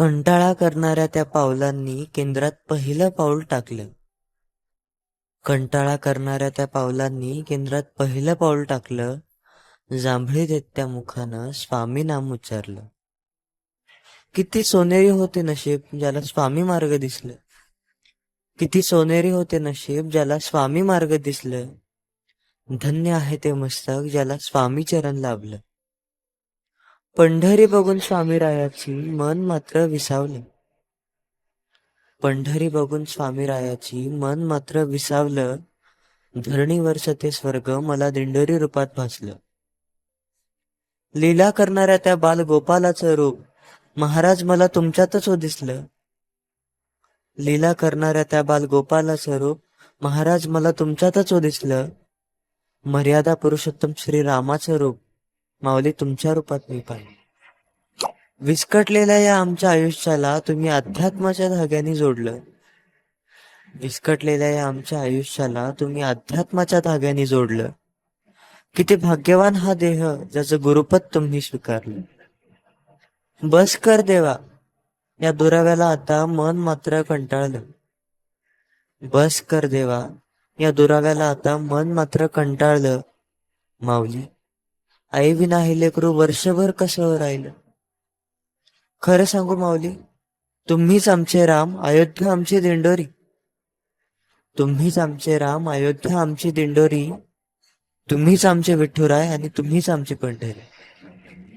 कंटाळा करणाऱ्या त्या पावलांनी केंद्रात पहिलं पाऊल टाकलं. कंटाळा करणाऱ्या त्या पावलांनी केंद्रात पहिलं पाऊल टाकलं जांभळी देत त्या मुखानं स्वामी नाम उच्चारलं. किती सोनेरी होते नशीब ज्याला स्वामी मार्ग दिसलं. किती सोनेरी होते नशीब ज्याला स्वामी मार्ग दिसलं. धन्य आहे ते मस्तक ज्याला स्वामी चरण लाभलं. पंढरी बघून स्वामीरायाची मन मात्र विसावले. पंढरी बघून स्वामीरायाची मन मात्र विसावलं. धरणीवरच ते स्वर्ग मला दिंडोरी रूपात भासलं. लीला करणाऱ्या त्या बाल गोपालाचं रूप महाराज मला तुमच्यातच हो दिसलं. लीला करणाऱ्या त्या बाल गोपालाचं रूप महाराज मला तुमच्यातच हो दिसलं. मर्यादा पुरुषोत्तम श्री रामाचं रूप माऊली तुमच्या रूपात मी पाहिजे विस्कटलेल्या या आमच्या आयुष्याला तुम्ही अध्यात्माच्या धाग्याने जोडलं. विस्कटलेल्या या आमच्या आयुष्याला तुम्ही अध्यात्माच्या धाग्याने जोडलं. किती भाग्यवान हा देह ज्याचं गुरुपद तुम्ही स्वीकारलं. बस कर देवा. या दुराव्याला आता मन मात्र कंटाळलं. बस कर देवा. या दुराव्याला आता मन मात्र कंटाळलं माऊली. आई विना हे लेकरू वर्षभर कसं राहिलं? खरं सांगू माऊली तुम्हीच आमचे राम अयोध्या आमची दिंडोरी. तुम्हीच आमचे राम अयोध्या आमची दिंडोरी. तुम्हीच आमचे विठ्ठुराय आणि तुम्हीच आमचे पंढरी.